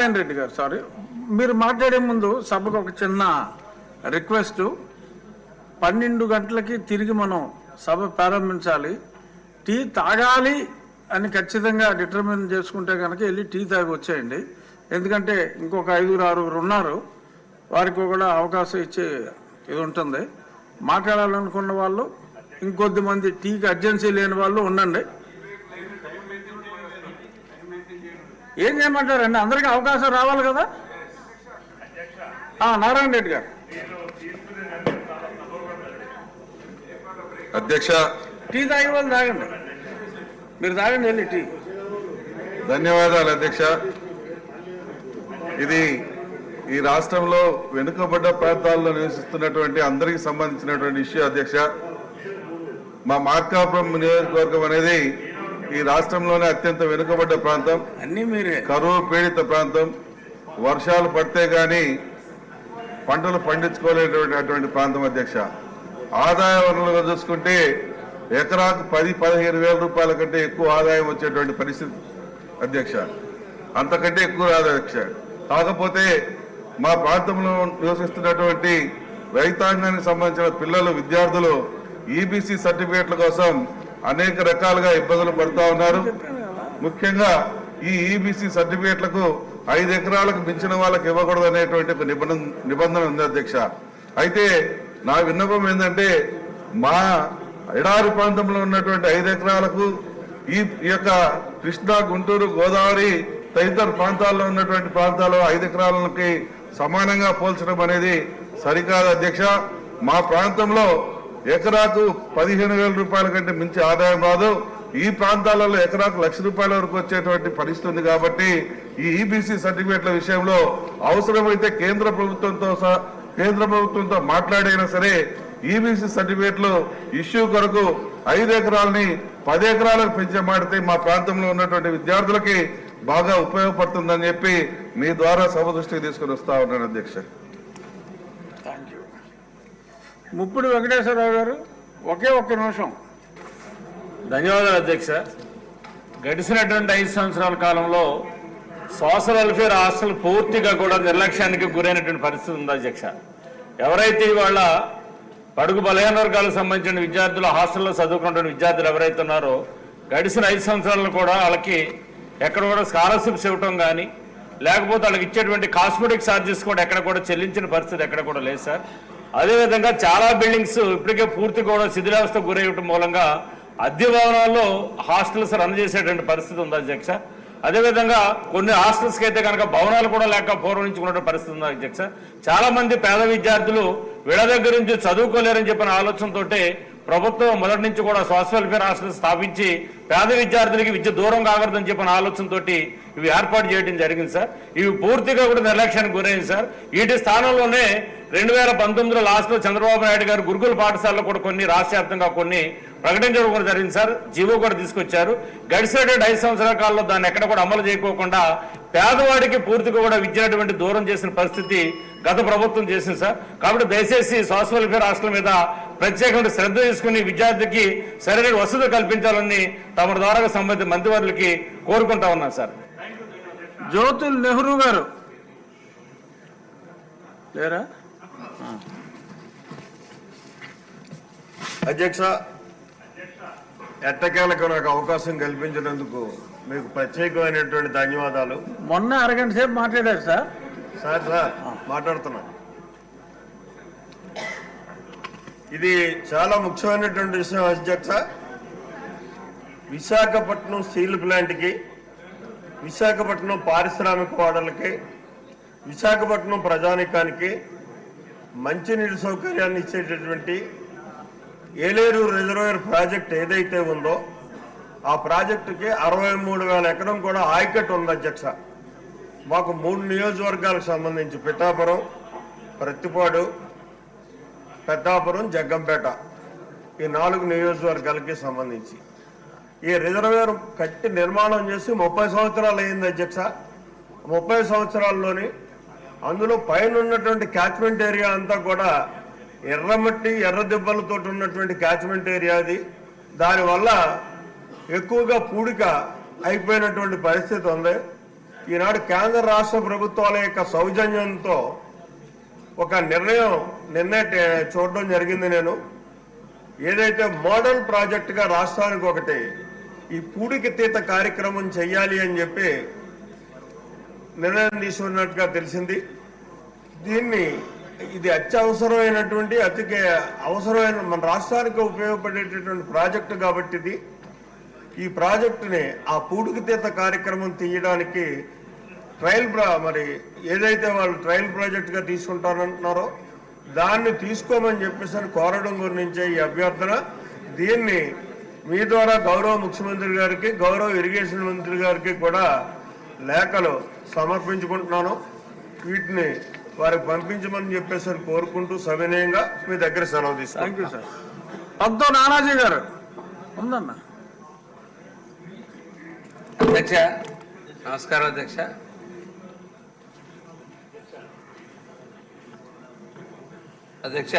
నారాయణ రెడ్డి గారు సారీ. మీరు మాట్లాడే ముందు సభకు ఒక చిన్న రిక్వెస్ట్. పన్నెండు గంటలకి తిరిగి మనం సభ ప్రారంభించాలి. టీ తాగాలి అని ఖచ్చితంగా డిటర్మిన్ చేసుకుంటే కనుక వెళ్ళి టీ తాగి వచ్చేయండి. ఎందుకంటే ఇంకొక ఐదుగురు ఆరుగురు ఉన్నారు. వారికి కూడా అవకాశం ఇచ్చే ఇది ఉంటుంది. మాట్లాడాలనుకున్న వాళ్ళు ఇంకొద్ది మంది టీకి అర్జెన్సీ లేని వాళ్ళు ఉండండి. ఏం చేయమంటారండి అందరికీ అవకాశం రావాలి కదా? నారాయణ రెడ్డి గారు. అధ్యక్ష. టీ తాగే వాళ్ళు తాగండి. మీరు తాగండి వెళ్ళి టీ. ధన్యవాదాలు అధ్యక్ష. ఇది ఈ రాష్ట్రంలో వెనుకబడ్డ ప్రాంతాల్లో నివసిస్తున్నటువంటి అందరికి సంబంధించినటువంటి ఇష్యూ అధ్యక్ష. మా మార్కాపురం నియోజకవర్గం అనేది ఈ రాష్ట్రంలోనే అత్యంత వెనుకబడ్డ ప్రాంతం. అన్నీ మీరే. కరువు పీడిత ప్రాంతం. వర్షాలు పడితే గాని పంటలు పండించుకోలేటువంటి ప్రాంతం అధ్యక్ష. ఆదాయ వనరులుగా చూసుకుంటే ఎకరాకు పది పదిహేను వేల రూపాయల కంటే ఎక్కువ ఆదాయం వచ్చేటువంటి పరిస్థితి అధ్యక్ష. అంతకంటే ఎక్కువ రాదు అధ్యక్ష. కాకపోతే మా ప్రాంతంలో నివసిస్తున్నటువంటి రైతాంగానికి సంబంధించిన పిల్లలు విద్యార్థులు ఈబీసీ సర్టిఫికేట్ల కోసం అనేక రకాలుగా ఇబ్బందులు పడుతూ ఉన్నారు. ముఖ్యంగా ఈ ఈబీసీ సర్టిఫికేట్లకు ఐదు ఎకరాలకు మించిన వాళ్ళకి ఇవ్వకూడదు అనేటువంటి ఒక నిబంధన నిబంధన ఉంది అధ్యక్ష. అయితే నా విన్నపం ఏంటంటే మా ఎడారి ప్రాంతంలో ఉన్నటువంటి ఐదు ఎకరాలకు ఈ ఈ యొక్క కృష్ణా గుంటూరు గోదావరి తదితర ప్రాంతాల్లో ఉన్నటువంటి ప్రాంతాల్లో ఐదు ఎకరాలకి సమానంగా పోల్చడం అనేది సరికాదు అధ్యక్ష. మా ప్రాంతంలో ఎకరాకు పదిహేను వేల రూపాయల కంటే మించి ఆదాయం రాదు. ఈ ప్రాంతాలలో ఎకరాకు లక్ష రూపాయల వరకు వచ్చేటువంటి పరిస్థితి ఉంది కాబట్టి ఈ ఈబీసీ సర్టిఫికేట్ల విషయంలో అవసరమైతే కేంద్ర ప్రభుత్వంతో సహా- కేంద్ర ప్రభుత్వంతో మాట్లాడైనా సరే ఈబీసీ సర్టిఫికేట్లు ఇష్యూ కొరకు ఐదు ఎకరాలని పది ఎకరాలకు పెంచమాడితే మా ప్రాంతంలో ఉన్నటువంటి విద్యార్థులకి బాగా ఉపయోగపడుతుందని చెప్పి మీ ద్వారా సభ దృష్టికి తీసుకుని వస్తా ఉన్నాను అధ్యక్ష. ముప్పుడు వెంకటేశ్వరరావు గారు ఒకే ఒక్క నిమిషం. ధన్యవాదాలు అధ్యక్ష. గడిచినటువంటి ఐదు సంవత్సరాల కాలంలో సోషల్ వెల్ఫేర్ హాస్టల్ పూర్తిగా కూడా నిర్లక్ష్యానికి గురైనటువంటి పరిస్థితి ఉంది అధ్యక్ష. ఎవరైతే ఇవాళ పడుగు బలహీన వర్గాలకు సంబంధించిన విద్యార్థులు హాస్టల్లో చదువుకున్నటువంటి విద్యార్థులు ఎవరైతే ఉన్నారో గడిచిన ఐదు సంవత్సరాలు కూడా వాళ్ళకి ఎక్కడ కూడా స్కాలర్షిప్స్ ఇవ్వటం కానీ లేకపోతే వాళ్ళకి ఇచ్చేటువంటి కాస్మెటిక్ ఛార్జెస్ కూడా ఎక్కడ కూడా చెల్లించిన పరిస్థితి ఎక్కడ కూడా లేదు సార్. అదేవిధంగా చాలా బిల్డింగ్స్ ఇప్పటికే పూర్తి కూడా శిథిలావస్థ గురయ్యటం మూలంగా అద్దె భవనాల్లో హాస్టల్స్ రన్ చేసేటువంటి పరిస్థితి ఉంది అధ్యక్ష. అదేవిధంగా కొన్ని హాస్టల్స్కి అయితే కనుక భవనాలు కూడా లేక పూర్వం నుంచి ఉన్న పరిస్థితి ఉంది అధ్యక్ష. చాలా మంది పేద విద్యార్థులు వీళ్ళ దగ్గర నుంచి చదువుకోలేరని చెప్పిన ఆలోచనతో ప్రభుత్వం మొదటి నుంచి కూడా సోషల్ వెల్ఫేర్ హాస్టల్ స్థాపించి పేద విద్యార్థులకి విద్య దూరం కాకూడదని చెప్పిన ఆలోచనతోటి ఇవి ఏర్పాటు చేయడం జరిగింది సార్. ఇవి పూర్తిగా కూడా నిర్లక్ష్యానికి గురైంది సార్. వీటి స్థానంలోనే రెండు వేల పంతొమ్మిదిలో లాస్ట్లో చంద్రబాబు నాయుడు గారు గురుకుల పాఠశాలలో కూడా కొన్ని రాష్ట్ర వ్యాప్తంగా కొన్ని ప్రకటించడం కూడా జరిగింది సార్. జీవో కూడా తీసుకొచ్చారు. గడిచినటువంటి ఐదు సంవత్సరాల కాలంలో దాన్ని ఎక్కడ కూడా అమలు చేయకోకుండా పేదవాడికి పూర్తిగా కూడా విద్యనటువంటి దూరం చేసిన పరిస్థితి గత ప్రభుత్వం చేసింది సార్. కాబట్టి దయచేసి సోషల్ వెల్ఫేర్ హాస్టల్ మీద ప్రత్యేకమైన శ్రద్ధ తీసుకుని విద్యార్థికి సరైన వసతులు కల్పించాలని తమ ద్వారా సంబంధిత మంత్రివర్యులకి కోరుకుంటా ఉన్నాను సార్. జ్యోతుల్ నెహ్రూ గారు. లేరా? అధ్యక్ష ఎట్టకేలకు నాకు అవకాశం కల్పించినందుకు మీకు ప్రత్యేకమైనటువంటి ధన్యవాదాలు. మొన్న అరగంట సేపు మాట్లాడారు సార్. సార్ సార్ మాట్లాడుతున్నా. ఇది చాలా ముఖ్యమైనటువంటి విషయం అధ్యక్ష. విశాఖపట్నం స్టీల్ ప్లాంట్కి విశాఖపట్నం పారిశ్రామిక వాడలకి విశాఖపట్నం ప్రజానికానికి మంచినీటి సౌకర్యాన్ని ఇచ్చేటటువంటి ఏలేరు రిజర్వేర్ ప్రాజెక్ట్ ఏదైతే ఉందో ఆ ప్రాజెక్టుకి అరవై మూడు వేల ఎకరం కూడా ఆయకట్టు ఉంది అధ్యక్ష. మాకు మూడు నియోజకవర్గాలకు సంబంధించి పిఠాపురం ప్రత్తిపాడు పెద్దాపురం జగ్గంపేట ఈ నాలుగు నియోజకవర్గాలకి సంబంధించి. ఈ రిజర్వేర్ కట్టి నిర్మాణం చేసి ముప్పై సంవత్సరాలు అయింది అధ్యక్ష. ముప్పై సంవత్సరాల్లోని అందులో పైన ఉన్నటువంటి క్యాచ్మెంట్ ఏరియా అంతా కూడా ఎర్రమట్టి ఎర్ర దెబ్బలతో ఉన్నటువంటి క్యాచ్మెంట్ ఏరియా అది. దానివల్ల ఎక్కువగా పూడిక అయిపోయినటువంటి పరిస్థితి ఉంది. ఈనాడు కేంద్ర రాష్ట్ర ప్రభుత్వాల యొక్క సౌజన్యంతో ఒక నిర్ణయం నిన్న చూడడం జరిగింది నేను. ఏదైతే మోడల్ ప్రాజెక్టుగా రాష్ట్రానికి ఒకటి ఈ పూడిక తీత కార్యక్రమం చెయ్యాలి అని చెప్పి నిర్ణయం తీసుకున్నట్టుగా తెలిసింది. దీన్ని ఇది అత్యవసరమైనటువంటి అతి అవసరమైన మన రాష్ట్రానికి ఉపయోగపడేటటువంటి ప్రాజెక్టు కాబట్టి ఇది. ఈ ప్రాజెక్టుని ఆ పూడికితీత కార్యక్రమం తీయడానికి ట్రయల్ ప్రా- మరి ఏదైతే వాళ్ళు ట్రయల్ ప్రాజెక్టుగా తీసుకుంటారంటున్నారో దాన్ని తీసుకోమని చెప్పేసి అని కోరడం గురించే ఈ అభ్యర్థన. దీన్ని మీ ద్వారా గౌరవ ముఖ్యమంత్రి గారికి గౌరవ ఇరిగేషన్ మంత్రి గారికి కూడా లేఖలు సమర్పించుకుంటున్నాను. వీటిని వారికి పంపించమని చెప్పేసి కోరుకుంటూ సవినయంగా మీ దగ్గర సెలవు తీసుకుంటాను థ్యాంక్ యూ సార్ పద్దో నానాజీ గారు. ఉందన్న. అధ్యక్ష నమస్కారం అధ్యక్ష. అధ్యక్ష